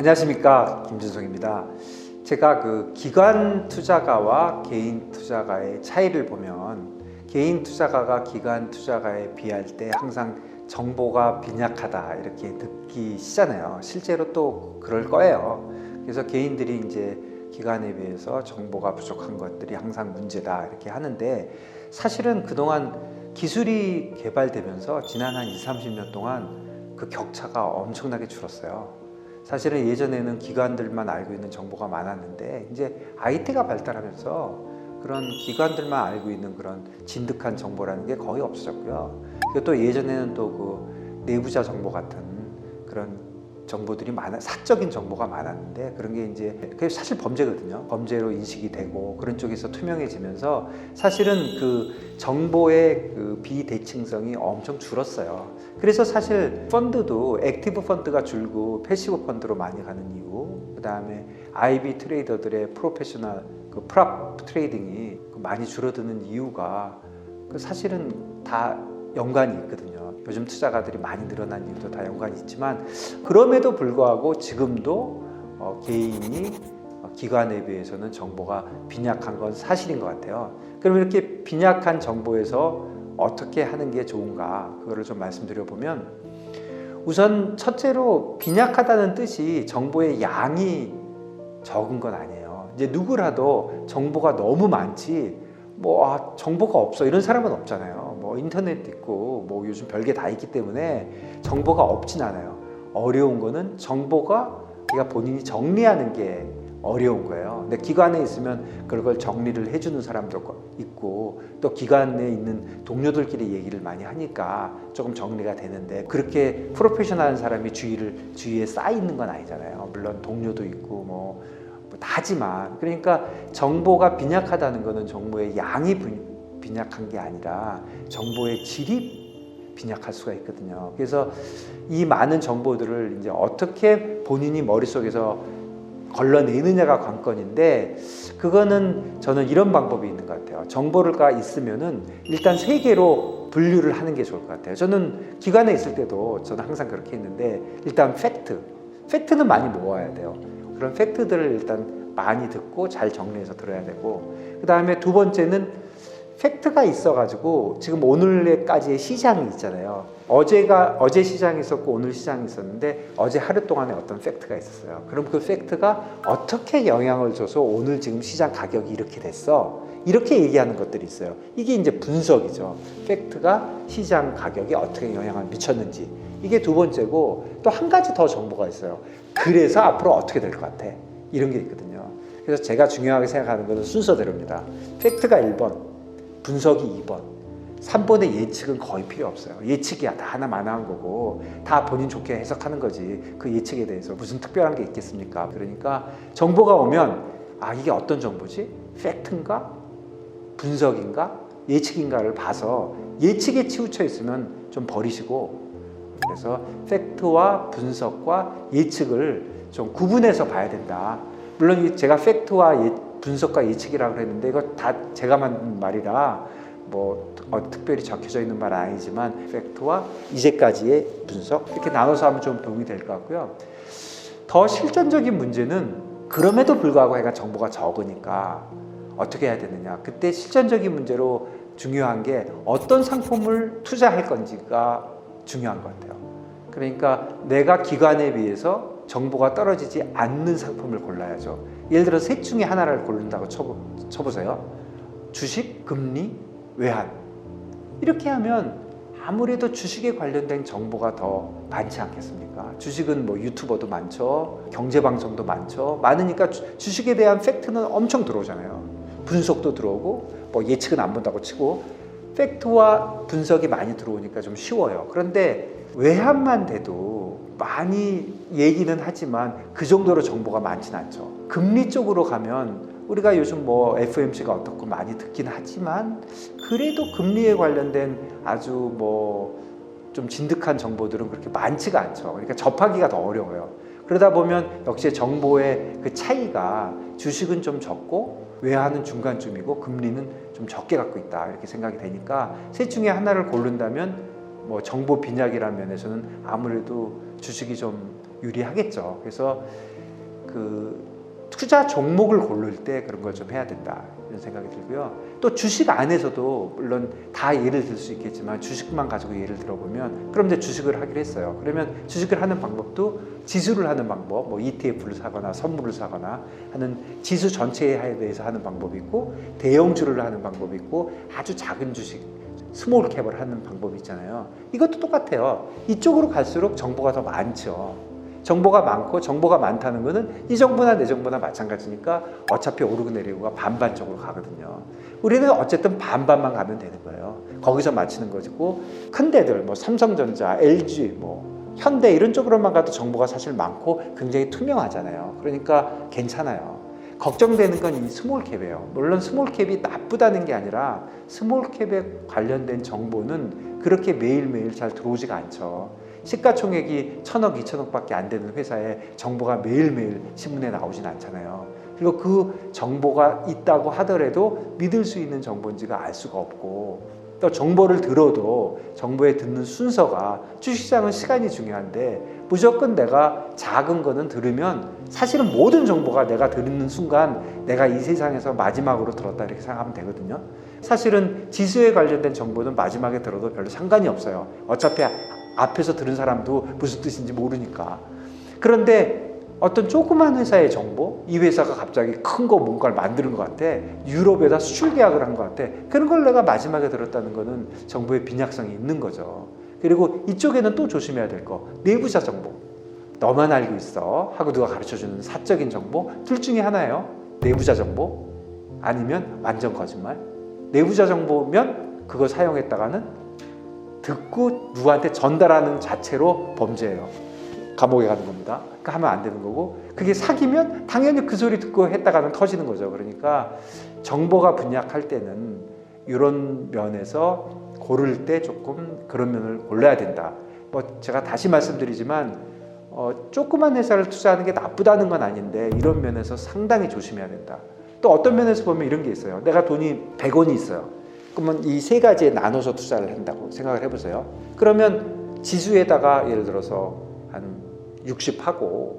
안녕하십니까 김준성입니다. 제가 그 기관 투자가와 개인 투자가의 차이를 보면 개인 투자가가 기관 투자가에 비할 때 항상 정보가 빈약하다 이렇게 느끼시잖아요. 실제로 또 그럴 거예요. 그래서 개인들이 이제 기관에 비해서 정보가 부족한 것들이 항상 문제다 이렇게 하는데 사실은 그동안 기술이 개발되면서 지난 한 20, 30년 동안 그 격차가 엄청나게 줄었어요. 사실은 예전에는 기관들만 알고 있는 정보가 많았는데 이제 IT가 발달하면서 그런 기관들만 알고 있는 그런 진득한 정보라는 게 거의 없어졌고요. 그리고 또 예전에는 또 그 내부자 정보 같은 그런 정보들이 많아 사적인 정보가 많았는데 그런 게 이제 그게 사실 범죄거든요. 범죄로 인식이 되고 그런 쪽에서 투명해지면서 사실은 그 정보의 그 비대칭성이 엄청 줄었어요. 그래서 사실 펀드도 액티브 펀드가 줄고 패시브 펀드로 많이 가는 이유, 그 다음에 IB 트레이더들의 프로페셔널 그 프랍 트레이딩이 많이 줄어드는 이유가 그 사실은 다 연관이 있거든요. 요즘 투자가들이 많이 늘어난 이유도 다 연관이 있지만 그럼에도 불구하고 지금도 어, 개인이 어, 기관에 비해서는 정보가 빈약한 건 사실인 것 같아요. 그럼 이렇게 빈약한 정보에서 어떻게 하는 게 좋은가 그거를 좀 말씀드려 보면 우선 첫째로 빈약하다는 뜻이 정보의 양이 적은 건 아니에요. 이제 누구라도 정보가 너무 많지 뭐 아, 정보가 없어 이런 사람은 없잖아요. 뭐 인터넷 있고 뭐 요즘 별게 다 있기 때문에 정보가 없진 않아요. 어려운 거는 정보가 내가 본인이 정리하는 게 어려운 거예요. 근데 기관에 있으면 그걸 정리를 해주는 사람도 있고 또 기관에 있는 동료들끼리 얘기를 많이 하니까 조금 정리가 되는데 그렇게 프로페셔널한 사람이 주위를 주위에 쌓여 있는 건 아니잖아요. 물론 동료도 있고 뭐, 뭐 다지만 그러니까 정보가 빈약하다는 거는 정보의 양이 빈 약한 게 아니라 정보의 질이 빈약할 수가 있거든요. 그래서 이 많은 정보들을 이제 어떻게 본인이 머릿속에서 걸러내느냐가 관건인데 그거는 저는 이런 방법이 있는 것 같아요. 정보가 있으면은 일단 세 개로 분류를 하는 게 좋을 것 같아요. 저는 기관에 있을 때도 저는 항상 그렇게 했는데 일단 팩트, 팩트는 많이 모아야 돼요. 그런 팩트들을 일단 많이 듣고 잘 정리해서 들어야 되고 그 다음에 두 번째는 팩트가 있어가지고 지금 오늘까지의 시장이 있잖아요. 어제가 어제 시장이 있었고 오늘 시장이 있었는데 어제 하루 동안에 어떤 팩트가 있었어요. 그럼 그 팩트가 어떻게 영향을 줘서 오늘 지금 시장 가격이 이렇게 됐어? 이렇게 얘기하는 것들이 있어요. 이게 이제 분석이죠. 팩트가 시장 가격에 어떻게 영향을 미쳤는지 이게 두 번째고 또 한 가지 더 정보가 있어요. 그래서 앞으로 어떻게 될 것 같아? 이런 게 있거든요. 그래서 제가 중요하게 생각하는 것은 순서대로입니다. 팩트가 1번, 분석이 2번. 3번의 예측은 거의 필요 없어요. 예측이야. 다 하나만 한 거고, 다 본인 좋게 해석하는 거지. 그 예측에 대해서 무슨 특별한 게 있겠습니까? 그러니까 정보가 오면, 아, 이게 어떤 정보지? 팩트인가? 분석인가? 예측인가를 봐서 예측에 치우쳐 있으면 좀 버리시고, 그래서 팩트와 분석과 예측을 좀 구분해서 봐야 된다. 물론 제가 팩트와 예, 분석과 예측이라고 그랬는데 이거 다 제가 만든 말이라 뭐 어, 특별히 적혀져 있는 말은 아니지만 팩트와 이제까지의 분석 이렇게 나눠서 하면 좀 도움이 될 것 같고요. 더 실전적인 문제는 그럼에도 불구하고 해가 정보가 적으니까 어떻게 해야 되느냐. 그때 실전적인 문제로 중요한 게 어떤 상품을 투자할 건지가 중요한 것 같아요. 그러니까 내가 기관에 비해서 정보가 떨어지지 않는 상품을 골라야죠. 예를 들어 셋 중에 하나를 고른다고 쳐보, 쳐보 세요. 주식, 금리, 외환. 이렇게 하면 아무래도 주식에 관련된 정보가 더 많지 않겠습니까? 주식은 뭐 유튜버도 많죠. 경제방송도 많죠. 많으니까 주, 식에 대한 팩트는 엄청 들어오잖아요. 분석도 들어오고 뭐 예측은 안 본다고 치고 팩트와 분석이 많이 들어오니까 좀 쉬워요. 그런데 외환만 돼도 많이 얘기는 하지만 그 정도로 정보가 많진 않죠. 금리 쪽으로 가면 우리가 요즘 뭐 FMC가 어떻고 많이 듣긴 하지만 그래도 금리에 관련된 아주 뭐 좀 진득한 정보들은 그렇게 많지가 않죠. 그러니까 접하기가 더 어려워요. 그러다 보면 역시 정보의 그 차이가 주식은 좀 적고 외환은 중간쯤이고 금리는 좀 적게 갖고 있다 이렇게 생각이 되니까 셋 중에 하나를 고른다면 뭐 정보 빈약이라는 면에서는 아무래도 주식이 좀 유리하겠죠. 그래서 그 투자 종목을 고를 때 그런 걸 좀 해야 된다 이런 생각이 들고요. 또 주식 안에서도 물론 다 예를 들 수 있겠지만 주식만 가지고 예를 들어보면 그럼 이제 주식을 하기로 했어요. 그러면 주식을 하는 방법도 지수를 하는 방법, 뭐 ETF를 사거나 선물을 사거나 하는 지수 전체에 대해서 하는 방법이 있고 대형주를 하는 방법이 있고 아주 작은 주식 스몰 캡을 하는 방법이 있잖아요. 이것도 똑같아요. 이쪽으로 갈수록 정보가 더 많죠. 정보가 많고 정보가 많다는 거는 이 정보나 내 정보나 마찬가지니까 어차피 오르고 내리고가 반반쪽으로 가거든요. 우리는 어쨌든 반반만 가면 되는 거예요. 거기서 맞추는 거고 큰 데들 뭐 삼성전자, LG, 뭐 현대 이런 쪽으로만 가도 정보가 사실 많고 굉장히 투명하잖아요. 그러니까 괜찮아요. 걱정되는 건 이 스몰캡이에요. 물론 스몰캡이 나쁘다는 게 아니라 스몰캡에 관련된 정보는 그렇게 매일매일 잘 들어오지가 않죠. 시가총액이 천억, 이천억밖에 안 되는 회사에 정보가 매일매일 신문에 나오진 않잖아요. 그리고 그 정보가 있다고 하더라도 믿을 수 있는 정보인지가 알 수가 없고 또 정보를 들어도 정보에 듣는 순서가 주식시장은 시간이 중요한데 무조건 내가 작은 거는 들으면 사실은 모든 정보가 내가 듣는 순간 내가 이 세상에서 마지막으로 들었다 이렇게 생각하면 되거든요. 사실은 지수에 관련된 정보는 마지막에 들어도 별로 상관이 없어요. 어차피 앞에서 들은 사람도 무슨 뜻인지 모르니까. 그런데 어떤 조그만 회사의 정보, 이 회사가 갑자기 큰 거 뭔가를 만드는 것 같아. 유럽에다 수출 계약을 한 것 같아. 그런 걸 내가 마지막에 들었다는 거는 정보의 빈약성이 있는 거죠. 그리고 이쪽에는 또 조심해야 될 거. 내부자 정보. 너만 알고 있어. 하고 누가 가르쳐 주는 사적인 정보. 둘 중에 하나예요. 내부자 정보. 아니면 완전 거짓말. 내부자 정보면 그거 사용했다가는 듣고 누구한테 전달하는 자체로 범죄예요. 감옥에 가는 겁니다. 그러니까 하면 안 되는 거고 그게 사기면 당연히 그 소리 듣고 했다가는 터지는 거죠. 그러니까 정보가 분약할 때는 이런 면에서 고를 때 조금 그런 면을 골라야 된다. 뭐 제가 다시 말씀드리지만 어, 조그만 회사를 투자하는 게 나쁘다는 건 아닌데 이런 면에서 상당히 조심해야 된다. 또 어떤 면에서 보면 이런 게 있어요. 내가 돈이 100원이 있어요. 그러면 이 세 가지에 나눠서 투자를 한다고 생각을 해보세요. 그러면 지수에다가 예를 들어서 한 60하고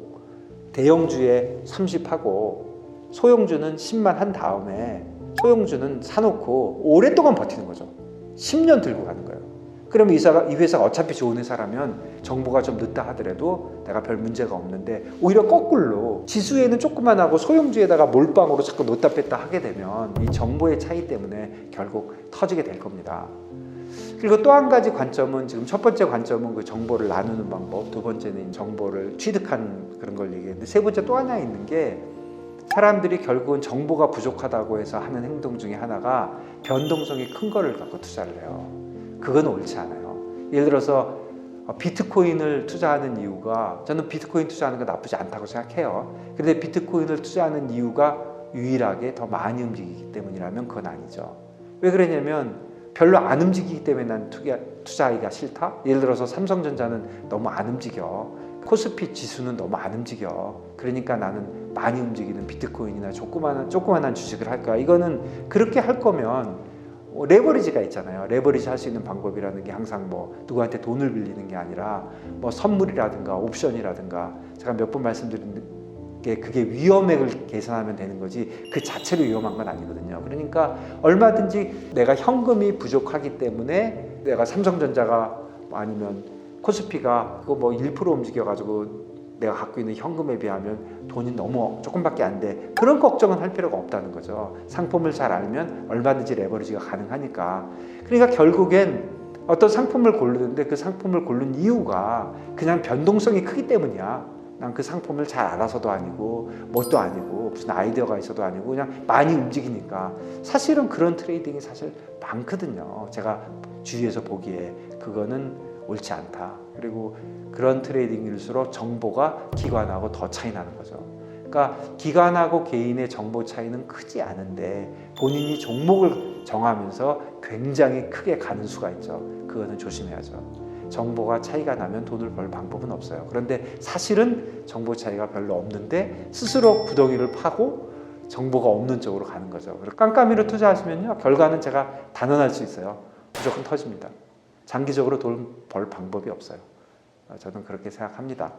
대형주에 30하고 소형주는 10만 한 다음에 소형주는 사놓고 오랫동안 버티는 거죠. 10년 들고 가는 거예요. 그러면 이 회사가, 이 회사가 어차피 좋은 회사라면 정보가 좀 늦다 하더라도 내가 별 문제가 없는데 오히려 거꾸로 지수에는 조그만하고 소형주에다가 몰빵으로 자꾸 놓다 뺐다 하게 되면 이 정보의 차이 때문에 결국 터지게 될 겁니다. 그리고 또 한 가지 관점은 지금 첫 번째 관점은 그 정보를 나누는 방법, 두 번째는 정보를 취득하는 그런 걸 얘기했는데 세 번째 또 하나 있는 게 사람들이 결국은 정보가 부족하다고 해서 하는 행동 중에 하나가 변동성이 큰 거를 갖고 투자를 해요. 그건 옳지 않아요. 예를 들어서 비트코인을 투자하는 이유가 저는 비트코인 투자하는 거 나쁘지 않다고 생각해요. 그런데 비트코인을 투자하는 이유가 유일하게 더 많이 움직이기 때문이라면 그건 아니죠. 왜 그러냐면 별로 안 움직이기 때문에 난 투자, 투자하기가 싫다? 예를 들어서 삼성전자는 너무 안 움직여. 코스피 지수는 너무 안 움직여. 그러니까 나는 많이 움직이는 비트코인이나 조그만한, 조그만한 주식을 할까? 이거는 그렇게 할 거면 뭐 레버리지가 있잖아요. 레버리지 할 수 있는 방법이라는 게 항상 뭐 누구한테 돈을 빌리는 게 아니라 뭐 선물이라든가 옵션이라든가 제가 몇 번 말씀드린 게 그게 위험액을 계산하면 되는 거지 그 자체로 위험한 건 아니거든요. 그러니까 얼마든지 내가 현금이 부족하기 때문에 내가 삼성전자가 아니면 코스피가 그거 뭐1% 움직여 가지고 내가 갖고 있는 현금에 비하면 돈이 너무 조금밖에 안 돼. 그런 걱정은 할 필요가 없다는 거죠. 상품을 잘 알면 얼마든지 레버리지가 가능하니까. 그러니까 결국엔 어떤 상품을 고르는데 그 상품을 고른 이유가 그냥 변동성이 크기 때문이야. 난 그 상품을 잘 알아서도 아니고 뭣도 아니고 무슨 아이디어가 있어도 아니고 그냥 많이 움직이니까 사실은 그런 트레이딩이 사실 많거든요. 제가 주위에서 보기에 그거는 옳지 않다. 그리고 그런 트레이딩일수록 정보가 기관하고 더 차이 나는 거죠. 그러니까 기관하고 개인의 정보 차이는 크지 않은데 본인이 종목을 정하면서 굉장히 크게 가는 수가 있죠. 그거는 조심해야죠. 정보가 차이가 나면 돈을 벌 방법은 없어요. 그런데 사실은 정보 차이가 별로 없는데 스스로 구덩이를 파고 정보가 없는 쪽으로 가는 거죠. 그리고 깜깜이로 투자하시면요. 결과는 제가 단언할 수 있어요. 무조건 터집니다. 장기적으로 돈 벌 방법이 없어요. 저는 그렇게 생각합니다.